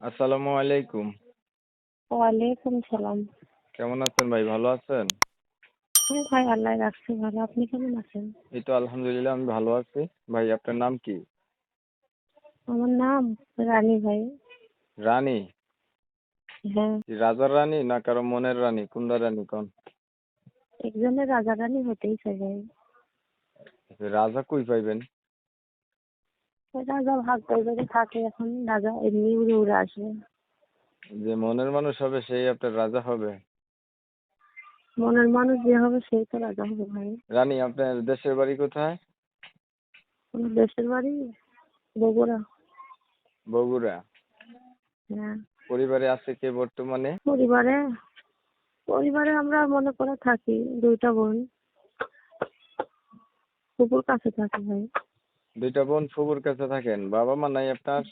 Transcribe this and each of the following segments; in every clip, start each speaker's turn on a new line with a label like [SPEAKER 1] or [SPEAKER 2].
[SPEAKER 1] আসসালামু আলাইকুম।
[SPEAKER 2] ওয়ালাইকুম সালাম।
[SPEAKER 1] কেমন আছেন ভাই? ভালো আছেন?
[SPEAKER 2] হ্যাঁ ভাই আল্লাহ রাখছে ভালো। আপনি কেমন আছেন?
[SPEAKER 1] এই তো আলহামদুলিল্লাহ আমি ভালো আছি। ভাই আপনার নাম কি?
[SPEAKER 2] আমার নাম রানী ভাই।
[SPEAKER 1] রানী?
[SPEAKER 2] হ্যাঁ।
[SPEAKER 1] রাজার রানী না কারও মনের রানী? কুন্দা রানী কোন?
[SPEAKER 2] একজনের রাজা রানী হতেই চাই ভাই।
[SPEAKER 1] রাজা কই পাইবেন?
[SPEAKER 2] রাজা ভাগ করে থাকে এখন রাজা এমনি উড়ে উড়ে আসবে
[SPEAKER 1] যে মনের মানুষ হবে সেই আপনার রাজা হবে?
[SPEAKER 2] মনের মানুষ যে হবে সেই তো রাজা হবে ভাই।
[SPEAKER 1] রানী আপনার দেশের বাড়ি কোথায়?
[SPEAKER 2] আমার দেশের বাড়ি বগুড়া।
[SPEAKER 1] বগুড়া?
[SPEAKER 2] হ্যাঁ।
[SPEAKER 1] পরিবারে আছে কে বর্তমানে?
[SPEAKER 2] পরিবারে পরিবারে আমরা মনে করে থাকি দুইটা বোন। কুকুর কাছে থাকি ভাই।
[SPEAKER 1] দুইটা বোন ফুবুর কাছে থাকেন বাবা মা নাই আপনার?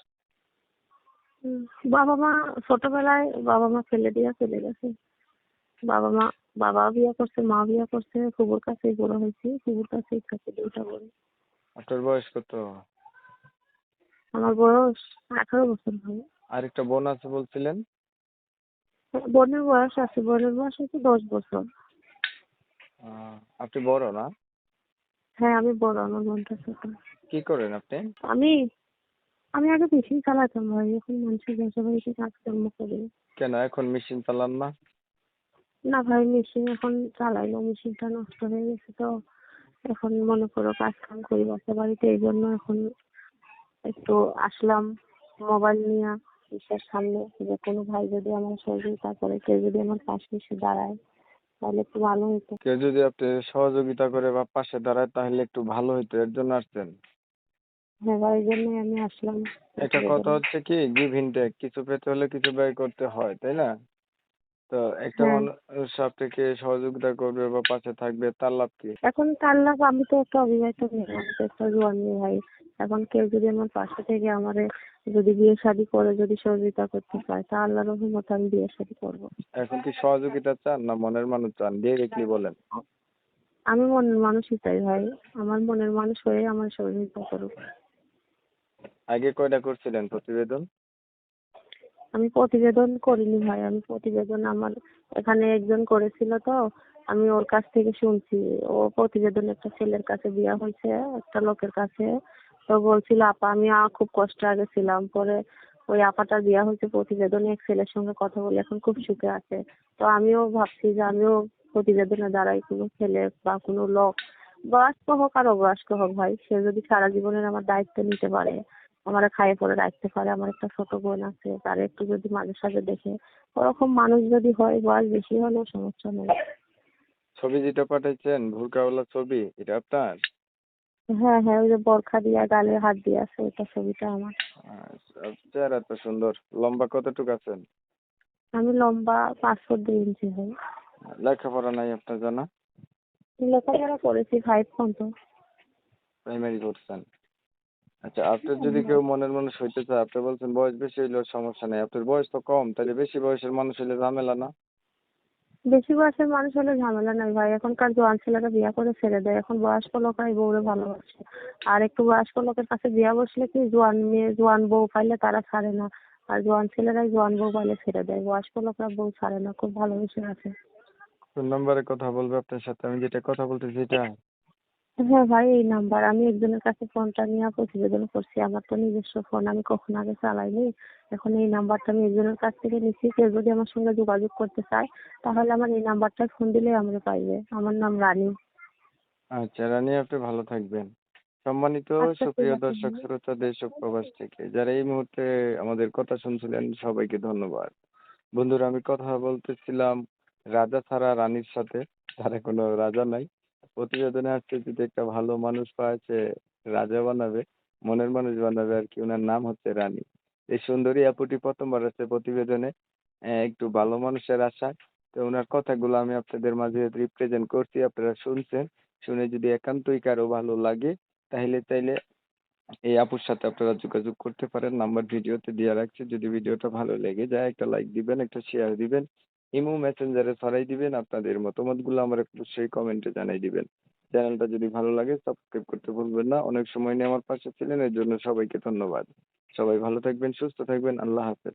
[SPEAKER 2] বাবা মা ছোটবেলায় বাবা মা ফেলে দিয়ে চলে গেছে। বাবা মা বাবা বিয়ে করছে মা বিয়ে করছে ফুবুর কাছেই বড় হয়েছি ফুবুর কাছেই থাকি দুইটা বোন।
[SPEAKER 1] আপনার বয়স কত?
[SPEAKER 2] আমার বয়স আঠারো বছর ভাই
[SPEAKER 1] আরেকটা বোন আছে বলছিলেন?
[SPEAKER 2] বোনের বয়স আছে বোনের বয়স হচ্ছে দশ বছর।
[SPEAKER 1] আপনি বড় না?
[SPEAKER 2] হ্যাঁ আমি বড় আমার বোনটা ছোট।
[SPEAKER 1] কি করেন আপনি?
[SPEAKER 2] আমি আমি আগে মেশিন চালাতাম ভাই এখন মানুষের ব্যবসা বাড়িতে কাজকর্ম করি।
[SPEAKER 1] কেন এখন মেশিন চালান না?
[SPEAKER 2] না ভাই মেশিন এখন চালাই না মেশিনটা নষ্ট হয়ে গেছে তো। এখন মনে করো কাজ কাম করি বাসা বাড়িতে এই জন্য এখন একটু আসলাম মোবাইল নিয়ে ইসের সামনে যে কোনো ভাই যদি আমার সহযোগিতা করে কেউ যদি আমার পাশে এসে দাঁড়ায়। তাহলে একটু ভালো হতো
[SPEAKER 1] কেউ যদি আপনি সহযোগিতা করে বা পাশে দাঁড়ায় তাহলে একটু ভালো হতো এর জন্য আসছেন।
[SPEAKER 2] হ্যাঁ ভাই এই জন্যই আমি আসলাম।
[SPEAKER 1] একটা কথা হচ্ছে কি গিভ ইন টেক কিছু পেতে হলে কিছু ব্যয় করতে হয় তাই না? তো একটা
[SPEAKER 2] হ্যাঁ।
[SPEAKER 1] মানুষ আপনাকে সহযোগিতা করবে বা পাশে থাকবে তার লাভ কি?
[SPEAKER 2] এখন তার লাভ আমি তো একটা অবিবাহিত মেয়ে আমি তো একটা জোয়ান মেয়ে ভাই। এখন কেউ যদি আমার পাশে থেকে আমারে যদি বিয়ে শাদী করে যদি সহযোগিতা করতে পারে তা আল্লাহর রহমত আমি বিয়ে শাদী করব।
[SPEAKER 1] এখন কি সহযোগিতা চান না মনের মানুষ চান? ডিরেক্টলি বলেন।
[SPEAKER 2] আমি মনের মানুষই চাই ভাই। আমার মনের মানুষ হয়ে আমার সহযোগিতা করুক।
[SPEAKER 1] আগে কয়টা করছিলেন প্রতিবেদন?
[SPEAKER 2] আমি প্রতিবেদন করিনি ভাই। আমি প্রতিবেদন আমার এখানে একজন করেছিল তো আমি ওর কাছ থেকে শুনছি। ও প্রতিবেদন একটা ছেলের কাছে দেওয়া হয়েছে একটা লোকের কাছে। তো বলছিল, আপা, আমি খুব কষ্টে আগে ছিলাম। পরে ওই আপাটা দেওয়া হয়েছে প্রতিবেদনে, এক ছেলের সঙ্গে কথা বলে এখন খুব সুখে আছে। তো আমিও ভাবছি যে আমিও প্রতিবেদনে দাঁড়াই, কোনো ছেলে বা কোনো লোক, বয়স্ক হোক আর অবয়স্ক হোক ভাই, সে যদি সারা জীবনের আমার দায়িত্ব নিতে পারে, আমার খাইয়ে পরে রাখতে পারে, আমার একটা ছোট বোন আছে, তার একটু যদি মাঝে সাঝে দেখে, ওরকম মানুষ যদি হয়, বয়স বেশি হলেও সমস্যা নেই।
[SPEAKER 1] ছবি যেটা পাঠাইছেন, ভুরকাওয়ালা ছবি, এটা আপনার?
[SPEAKER 2] হ্যাঁ হ্যাঁ ওই যে বরখা দিয়া গালে হাত দিয়ে আছে ওটা ছবিটা আমার।
[SPEAKER 1] আচ্ছা, চেহারা তো সুন্দর। লম্বা কতটুকু আছেন?
[SPEAKER 2] আমি লম্বা পাঁচ ফুট দুই ইঞ্চি হই
[SPEAKER 1] লেখাপড়া নাই আপনার জানা?
[SPEAKER 2] লেখাপড়া করেছি ফাইভ পর্যন্ত।
[SPEAKER 1] প্রাইমারি করছেন। আচ্ছা আপনার যদি কেউ মনের মানুষ হইতে চায় আপনি বলছেন বয়স বেশি হইলেও সমস্যা নেই। আপনার বয়স তো কম তাহলে বেশি বয়সের মানুষ হইলে ঝামেলা না?
[SPEAKER 2] বেশি বয়সের মানুষ হলে ঝামেলা নাই ভাই। এখনকার জোয়ান ছেলেরা বিয়ে করে ছেড়ে দেয়। এখন বয়স্ক লোকরাই বউরে ভালোবাসে। আর একটু বয়স্ক লোকের কাছে বিয়ে বসলে কি জোয়ান মেয়ে, জোয়ান বউ পাইলে তারা ছাড়ে না। আর জোয়ান ছেলেরাই জোয়ান বউ পাইলে ছেড়ে দেয়। বয়স্ক লোকরা বউ ছাড়ে না। খুব ভালোবেসে আছে।
[SPEAKER 1] ফোন নম্বরে কথা বলবে আপনার সাথে। আমি যেটা কথা বলতেছি এটা
[SPEAKER 2] হ্যাঁ ভাই এই নাম্বার। আমি একজনের কাছে ফোনটা নিয়ে প্রতিবেদন করছি। আমার তো নিজস্ব ফোন আমি কখনো আগে চালাইনি। এখন এই নাম্বারটা আমি একজনের কাছ থেকে নিচ্ছি কেউ যদি আমার সঙ্গে যোগাযোগ করতে চায় তাহলে আমার এই নাম্বারটায় ফোন দিলেই আমরা পাইবে। আমার নাম রানী।
[SPEAKER 1] আচ্ছা রানী আপনি ভালো থাকবেন। সম্মানিত
[SPEAKER 2] আচ্ছা,
[SPEAKER 1] সুপ্রিয় দর্শক শ্রোতা দেশ ও প্রবাস থেকে যারা এই মুহূর্তে আমাদের কথা শুনছিলেন সবাইকে ধন্যবাদ। বন্ধুরা আমি কথা বলতেছিলাম রাজা ছাড়া রানীর সাথে। তারা কোনো রাজা নাই। প্রতিবেদনে আসছে যদি একটা ভালো মানুষ পাওয়া সে রাজা বানাবে, মনের মানুষ বানাবে আর কি ওনার নাম হচ্ছে রানী। এই সুন্দরী আপুটি প্রথমবার আসছে প্রতিবেদনে একটু ভালো মানুষের আশা তো ওনার কথাগুলো আমি আপনাদের মাঝে রিপ্রেজেন্ট করছি, আপনারা শুনছেন। শুনে যদি একান্তই কারও ভালো লাগে, তাহলে চাইলে এই আপুর সাথে আপনারা যোগাযোগ করতে পারেন। নাম্বার ভিডিওতে দেওয়া রাখছি। যদি ভিডিওটা ভালো লেগে যায়, একটা লাইক দিবেন, একটা শেয়ার দিবেন। ইমো মেসেঞ্জারে ছড়াই দিবেন, আপনাদের মতামতগুলো আমার একটু সেই কমেন্টে জানাই দিবেন। চ্যানেলটা যদি ভালো লাগে সাবস্ক্রাইব করতে ভুলবেন না। অনেক সময় নিয়ে আমার পাশে ছিলেন, এর জন্য সবাইকে ধন্যবাদ। সবাই ভালো থাকবেন, সুস্থ থাকবেন। আল্লাহ হাফেজ।